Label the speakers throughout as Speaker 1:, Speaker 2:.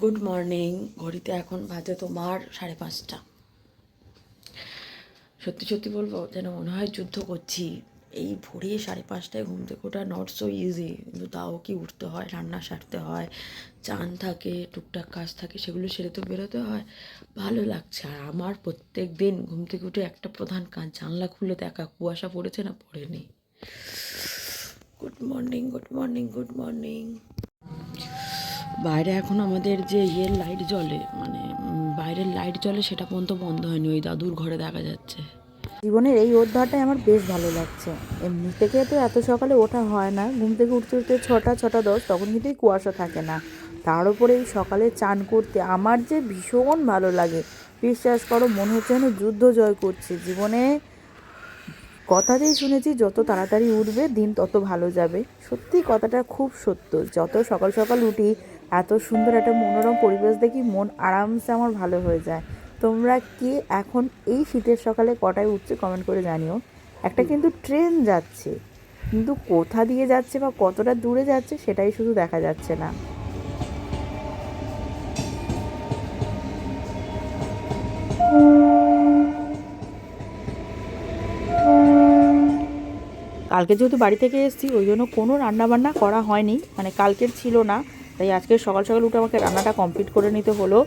Speaker 1: Good morning ঘড়িতে এখন বাজে তোমার সাড়ে পাঁচটা। সত্যি সত্যি বলব, যেন মনে হয় যুদ্ধ করছি। এই ভোরে সাড়ে পাঁচটায় ঘুম থেকে ওঠা নট সো ইজি কিন্তু তাও কি উঠতে হয়, রান্না সারতে হয়, চান থাকে, টুকটাক কাজ থাকে, সেগুলো সেরে তো বেরোতে হয়। ভালো লাগছে। আর আমার প্রত্যেক দিন ঘুম থেকে উঠে একটা প্রধান কাজ, জানলা খুলে দেখা, কুয়াশা পড়েছে না পড়েনি। Good morning good morning good morning বাইরে এখন আমাদের যে ইয়ের লাইট জ্বলে মানে বাইরের লাইট জ্বলে সেটা পর্যন্ত বন্ধ হয়নি, ওই দাদুর ঘরে দেখা যাচ্ছে।
Speaker 2: জীবনের এই অধ্যায়টাই আমার বেশ ভালো লাগছে। এমনি থেকে তো এত সকালে ওঠা হয় না, ঘুম থেকে উঠতে উঠতে ছটা ছটা দশ, তখন কিন্তু কুয়াশা থাকে না। তার উপরে এই সকালে চান করতে আমার যে ভীষণ ভালো লাগে। বিশ্বাস করো, মনে হচ্ছে যেন যুদ্ধ জয় করছে। জীবনে কথাতেই শুনেছি, যত তাড়াতাড়ি উঠবে দিন তত ভালো যাবে। সত্যি কথাটা খুব সত্য। যত সকাল সকাল উঠি এত সুন্দর একটা মনোরম পরিবেশ দেখি মন আরামসে আমার ভালো হয়ে যায়। তোমরা কে এখন এই শীতের সকালে কটায় উঠছে কমেন্ট করে জানিও। একটা কিন্তু ট্রেন যাচ্ছে। কিন্তু কোথা দিয়ে যাচ্ছে বা কতটা দূরে যাচ্ছে সেটাই শুধু দেখা যাচ্ছে না। কালকে যেহেতু বাড়ি থেকে এসেছি, ওই জন্য কোনো রান্নাবান্না করা হয়নি। মানে কালকের ছিল না। তাই আজকে সকাল সকাল উঠে আমাকে রান্নাটা কমপ্লিট করে নিতে হলো।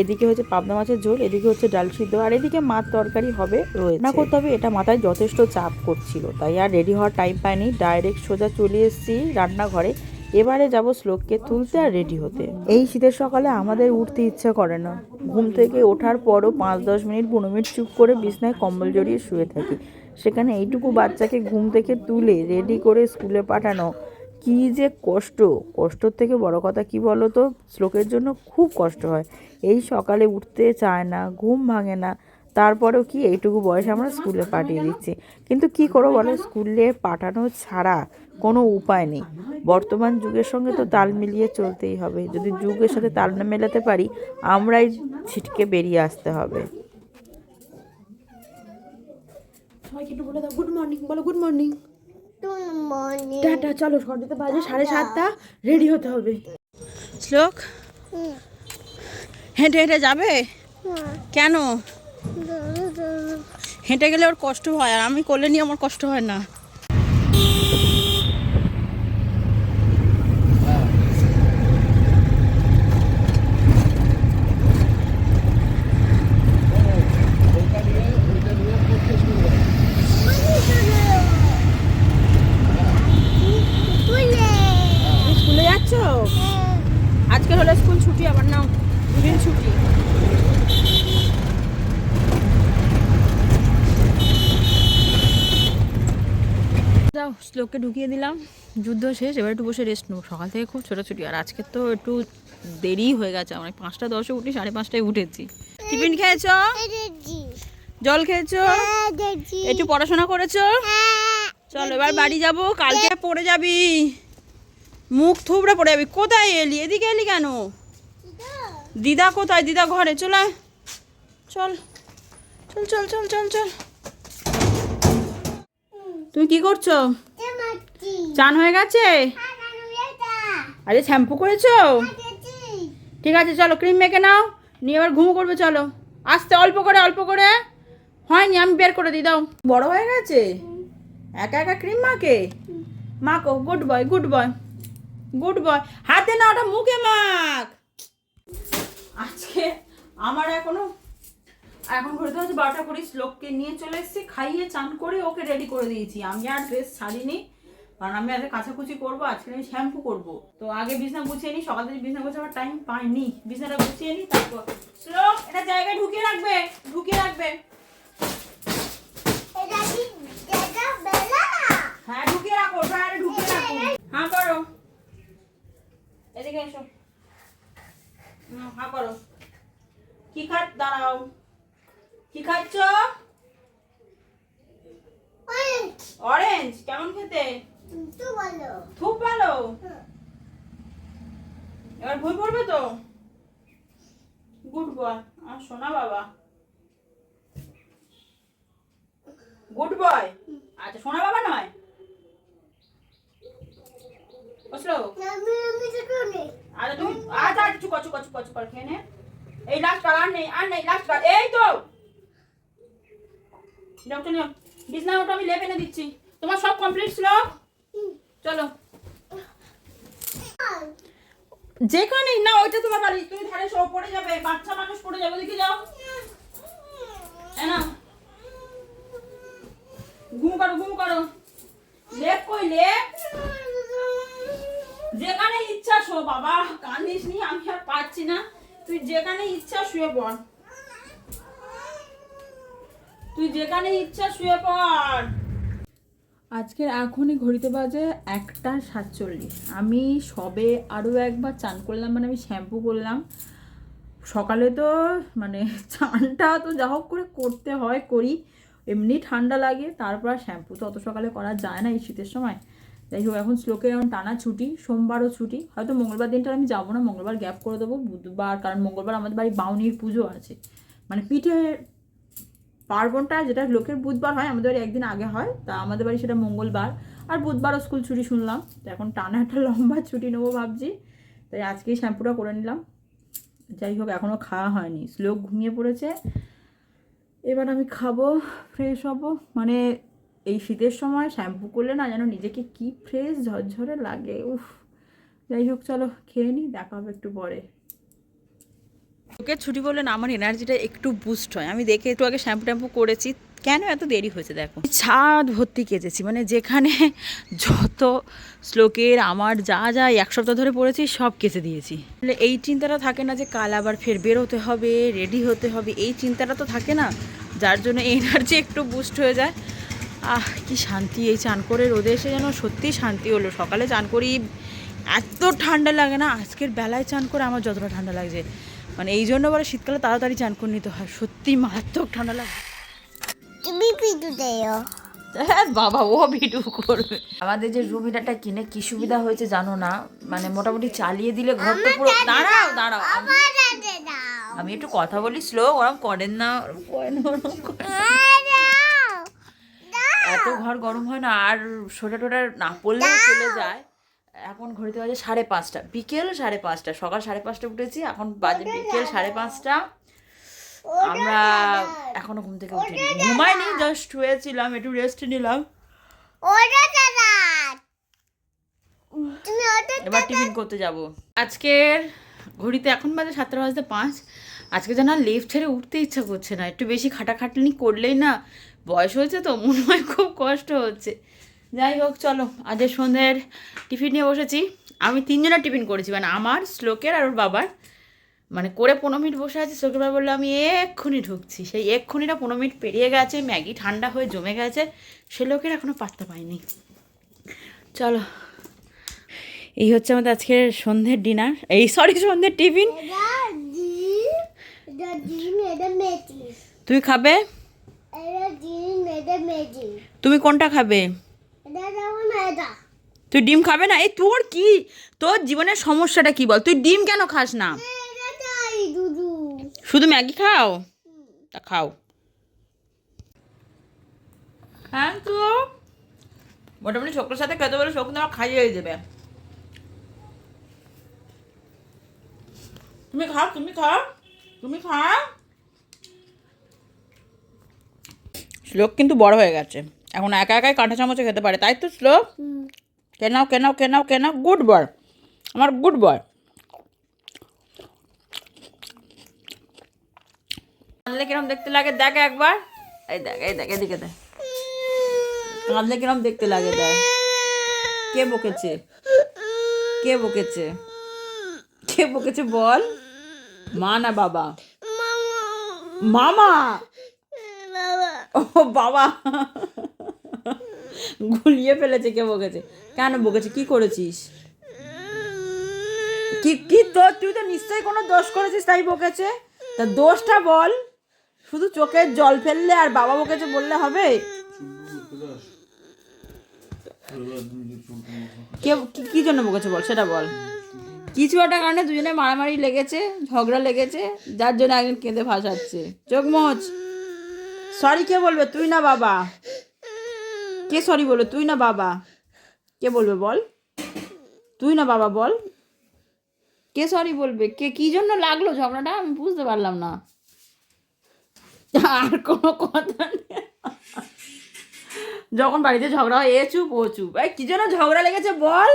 Speaker 2: এদিকে হচ্ছে পাবনা মাছের ঝোল এদিকে হচ্ছে ডাল সিদ্ধ আর এদিকে মাছ তরকারি হবে রয়েছে। না করতে হবে এটা মাথায় যথেষ্ট চাপ করছিল। তাই আর রেডি হওয়ার টাইম পাইনি ডাইরেক্ট সোজা চলে এসেছি রান্নাঘরে। এবারে যাব শ্লোককে তুলতে আর রেডি হতে। এই শীতের সকালে আমাদের উঠতে ইচ্ছা করে না। ঘুম থেকে ওঠার পরও পাঁচ দশ মিনিট পনেরো মিনিট চুপ করে বিছনায় কম্বল জড়িয়ে শুয়ে থাকি। সেখানে এইটুকু বাচ্চাকে ঘুম থেকে তুলে রেডি করে স্কুলে পাঠানো। কি যে কষ্ট, কষ্টর থেকে বড় কথা কি বলো তো শ্লোকের জন্য খুব কষ্ট হয়। এই সকালে উঠতে চায় না, ঘুম ভাঙে না। তারপরেও কি এইটুকু বয়সে আমরা স্কুলে পাঠিয়ে দিচ্ছি। কিন্তু কি করো বলো? স্কুলে পাঠানো ছাড়া কোনো উপায় নেই। বর্তমান যুগের সঙ্গে তো তাল মিলিয়ে চলতেই হবে। যদি যুগের সাথে তাল না মেলাতে পারি, আমরাই ছিটকে বেরিয়ে আসতে হবে।
Speaker 1: সবাইকে একটু বলে দাও গুড মর্নিং বলো গুড মর্নিং. টাটা চলো সন্ধ্যেতে বাজে সাড়ে সাতটা। রেডি হতে হবে।
Speaker 3: শ্লোক? হেঁটে হেঁটে যাবে? কেন? হেঁটে গেলে ওর কষ্ট হয় আর আমি করলে নিয়ে আমার কষ্ট হয় না। যাচ্ছ আজকে হলো স্কুল ছুটি আবার নাও দুদিন ছুটি। শ্লোককে ঢুকিয়ে দিলাম যুদ্ধ শেষ এবার একটু বসে রেস্ট নেব। সকাল থেকে খুব ছোটাছুটি আর আজকে তো একটু দেরি হয়ে গেছে মানে পাঁচটা দশে উঠি সাড়ে পাঁচটায় উঠেছি। টিফিন খেয়েছো? জল খেয়েছো? একটু পড়াশোনা করেছ? চলো এবার বাড়ি যাব কালকে পড়ে যাবি। মুখ থুবড়ে পড়ে যাবি। কোথায় এলি? এদিকে এলি কেন? দিদা কোথায়? দিদা ঘরে, চল। চল। চল চল চল চল চল। তুমি কি করছ? চান হয়ে গেছে? আরে, শ্যাম্পু করেছ? ঠিক আছে, চলো, ক্রিম মেখে নাও। নিয়ে এবার ঘুমো করবে, চলো। আস্তে, অল্প করে অল্প করে। হয়নি, আমি বের করে দিই, দাও। বড় হয়ে গেছে? একা একা ক্রিম মাকে মাখো good boy good boy good boy. হাতে না ওটা মুখে মাখ। আজকে আমার এখনও এখন ঘুরতে হচ্ছে বারোটা করি শ্লোককে নিয়ে চলে এসেছি, খাইয়ে চান করে ওকে রেডি করে দিয়েছি। আমি আর ড্রেস ছাড়িনি, কারণ আমি আজকে কাছাকুচি করব, আজকে আমি শ্যাম্পু করব। তো আগে বিছনা গুছিয়ে নিই সকাল থেকে বিছনা গুছিয়ে আমার টাইম পাইনি। বিছনাটা গুছিয়ে নিই তারপর শ্লোক এটা জায়গায় ঢুকিয়ে রাখবে ঢুকিয়ে রাখবে হ্যাঁ ঢুকিয়ে রাখো ড্রয়ারে ঢুকিয়ে রাখো হ্যাঁ করো এদিকে এসো হ্যাঁ করো কি খাট দাঁড়াও। কি খাচ্ছ? অরেঞ্জ কেমন খেতে? খুব ভালো? এবার ভুল পড়বে তো? গুড বয় আর সোনা বাবা? গুড বয় আচ্ছা সোনা বাবা নয়? তুমি চুকো চুকো
Speaker 2: কর খেয়ে নে। এই লাস্ট আর নেই আর নেই লাস্ট এই তো! ডক্টর নিয়ম। বিছনা ওটা আমি লেপ এনে দিচ্ছি। তোমার সব কমপ্লিট ছিল? চলো। যেখানে না ওইটা তোমার বাড়ি। তুমি ধারে সব পড়ে যাবে বাচ্চা মানুষ পড়ে যাবে দেখে যাও। না ঘুম করো ঘুম করো। লেপ কই লেপ? যেখানে ইচ্ছা শো, বাবা। কান্দিস নি, আমি আর পাচ্ছি না। তুই যেখানে ইচ্ছা শুয়ে পড়। তুই যেখানে ইচ্ছা শুয়ে পড়। আজকের এখনই ঘড়িতে বাজে একটা সাতচল্লিশ। আমি সবে আরও একবার চান করলাম মানে আমি শ্যাম্পু করলাম। সকালে তো মানে চানটা তো যা হোক করে করতে হয়, করি। এমনি ঠান্ডা লাগে, তারপর শ্যাম্পু তো অত সকালে করা যায় না এই শীতের সময়। যাই হোক, এখন শ্লোকে এখন টানা ছুটি, সোমবারও ছুটি। হয়তো মঙ্গলবার দিনটা আমি যাব না, মঙ্গলবার গ্যাপ করে দেবো, বুধবার, কারণ মঙ্গলবার আমাদের বাড়ি বাউনির পুজো আছে। মানে পিঠে পার্বণটা যেটা লোকের বুধবার হয়, আমাদের বাড়ি একদিন আগে হয়, তা আমাদের বাড়ি সেটা মঙ্গলবার। আর বুধবারও স্কুল ছুটি শুনলাম, তো এখন টানা একটা লম্বা ছুটি নেব ভাবছি, তাই আজকেই শ্যাম্পুটা করে নিলাম। যাই হোক এখনও খাওয়া হয়নি শ্লোক ঘুমিয়ে পড়েছে। এবার আমি খাব ফ্রেশ হব মানে এই শীতের সময় শ্যাম্পু করলে না যেন নিজেকে কি ফ্রেশ ঝরঝরে লাগে, উফ। যাই হোক, চলো খেয়ে নিই দেখা হবে একটু পরে। ওকে ছুটি বললে না, আমার এনার্জিটা একটু বুস্ট হয়। আমি দেখে একটু আগে শ্যাম্পু ট্যাম্পু করেছি। কেন এত দেরি হয়েছে দেখো? ছাদ ভর্তি কেচেছি মানে যেখানে যত শ্লোকের, আমার যা যা এক সপ্তাহ ধরে পড়েছি, সব কেচে দিয়েছি। তাহলে এই চিন্তাটা থাকে না যে কাল আবার ফের বেরোতে হবে রেডি হতে হবে, এই চিন্তাটা তো থাকে না, যার জন্য এনার্জি একটু বুস্ট হয়ে যায়। আহ কি শান্তি এই চান করে রোদে এসে যেন সত্যি শান্তি হলো। সকালে চান করি এত ঠান্ডা লাগে না আজকের বেলায় চান করে আমার যতটা ঠান্ডা লাগছে। মানে এই জন্য বলে শীতকালে তাড়াতাড়ি চান করে নিতে হয় সত্যি মারাত্মক ঠান্ডা লাগে।
Speaker 3: তুমি পিটু দেও।
Speaker 2: হ্যাঁ বাবা ও ভিডিও করবে।
Speaker 1: আমাদের যে রুম হিটারটা কিনে কি সুবিধা হয়েছে জানো না? মানে মোটামুটি চালিয়ে দিলে ঘরটা পুরো দাঁড়াও দাঁড়াও আমি- একটু কথা বলি স্লো ওরম করেন না ওরম করেন না, ওরম করেন। এত ঘর গরম হয় না আর সোটা টোটা না পড়লেও চলে যায়। এখন ঘড়িতে বাজে সাড়ে পাঁচটা। বিকেল সাড়ে পাঁচটা সকাল সাড়ে পাঁচটা উঠেছি এখন বাজে বিকেল সাড়ে পাঁচটা। আমরা এখনও ঘুম থেকে উঠিনি। ঘুমাইনি জাস্ট শুয়েছিলাম একটু রেস্ট নিলাম। এবার টিফিন করতে যাব। আজকের ঘড়িতে এখন বাজে সাতটা বাজতে পাঁচ। আজকে যেন আর লিফট ছেড়ে উঠতে ইচ্ছা করছে না। একটু বেশি খাটাখাটনি করলেই না বয়স হয়েছে তো, মনে হয় খুব কষ্ট হচ্ছে। যাই হোক, চলো, আজ সন্ধ্যের টিফিন নিয়ে বসেছি। আমি তিনজনের টিফিন করেছি মানে আমার, শ্লোকের আর ওর বাবার। মানে করে পনেরো মিনিট বসে আছি, শ্লোকের বাবা বলল, আমি এক্ষুনি ঢুকছি। সেই এক্ষুনিটা পনেরো মিনিট পেরিয়ে গেছে, ম্যাগি ঠান্ডা হয়ে জমে গেছে, সে লোকের এখনও পাত্তা পাইনি। চলো, এই হচ্ছে আমাদের আজকের সন্ধ্যের ডিনার। এই সরি সন্ধ্যের টিফিন
Speaker 3: দাদি এটা ডিম এটা মেজি
Speaker 1: তুমি খাবে? তুমি কোনটা খাবে? তুই ডিম খাবে না? এই তোর কি? তোর জীবনের সমস্যাটা কি বল? তুই ডিম কেন খাস না? শুধু ম্যাগি খাও? তা খাও। হ্যাঁ তো? মোটামুটি শোকের সাথে খেতে বলে শোক তোমার খাইয়ে দেবে তুমি খাও তুমি খাও তুমি খাও। শ্লোক কিন্তু বড় হয়ে গেছে। এখন একা একাই কাঁটা চামচে খেতে পারে, তাই তো শ্লোক? কেনাও কেনাও কেনাও কেনাও, গুড বয়। আমার গুড বয়। কাঁদলে কিরম দেখতে লাগে? দেখ একবার। এই দেখ এই দেখ, এদিকে দেখ। কাঁদলে কিরম দেখতে লাগে, দেখ। কে বকেছে? কে বকেছে? কে বকেছে বল? মা না বাবা? মামা! ও বাবা। গুলিয়ে ফেলেছে কে বকেছে? কেন বকেছে? কি করেছিস? কি কি তোর তুই তো নিশ্চয়ই কোনো দোষ করেছিস, তাই বকেছে? তা দোষটা বল। শুধু চোখের জল ফেললে আর বাবা বকেছে বললে হবে? কি- কি জন্য বকেছে বল, সেটা বল। কিছু একটা কারণে দুজনে মারামারি লেগেছে, ঝগড়া লেগেছে, যার জন্য একজন কেঁদে ভাসাচ্ছে চোখ মোচ। সরি কে বলবে? তুই না বাবা। কে সরি বলবে? তুই না বাবা। কে বলবে বল? তুই না বাবা বল।
Speaker 2: কে সরি বলবে? কে কি জন্য লাগল ঝগড়াটা? আমি বুঝতে পারলাম না। আর কোনো কথা নেই। যখন বাড়িতে ঝগড়া হয় এ চুপ ও চুপ। এই কি জন্য ঝগড়া লেগেছে বল?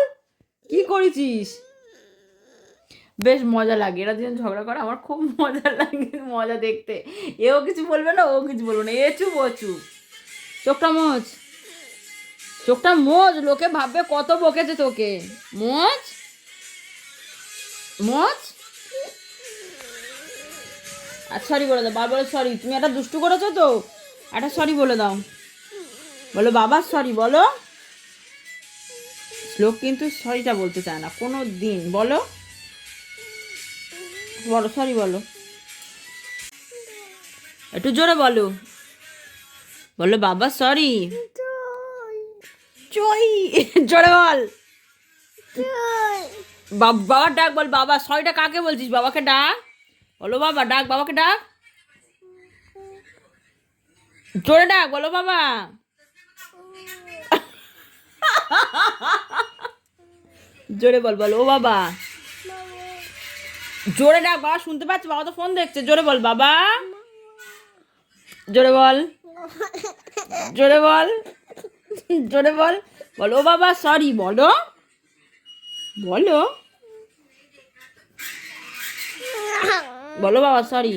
Speaker 2: কি করেছিস? বেশ মজা লাগে। এরা দুজন ঝগড়া করে, আমার খুব মজা লাগে মজা দেখতে। এও কিছু বলবে না, ও কিছু বলবে না। এ চুপ, ও চুপ। চোখটা মোচ চোখটা মোজ, লোকে ভাববে কত বকেছে তোকে। মোজ? মোজ? আর সরি বলে দাও বাবা সরি তুমি একটা দুষ্টু করেছ তো? একটা সরি বলে দাও। বলো বাবা সরি বলো। শ্লোক কিন্তু সরিটা বলতে চায় না। কোনো দিন, বলো। বলো সরি বলো। একটু জোরে বলো। বলো, বাবা সরি চই, জোরে বল। বাবা, ডাক বল, বাবা সরিটা কাকে বলছিস? বাবাকে ডাক। বলো, বাবা, ডাক, বাবাকে ডাক। জোরে ডাক, বলো, বাবা। জোরে বল বল, ও বাবা। জোরে ডাক, বাবা শুনতে পাচ্ছি? বাবা তো ফোন দেখছে। জোরে বল, বাবা। জোরে বল। জোরে বল। জোরে বল। বলো বাবা সরি বলো। বলো। বলো বাবা সরি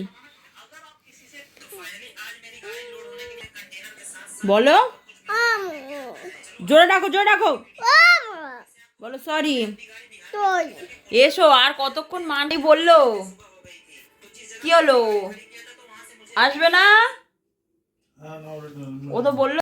Speaker 2: বলো। জোরে ডাকো জোরে ডাকো। বলো সরি এসো আর কতক্ষণ মান্ডি বলল? কি হলো? আসবে না? ও তো বলল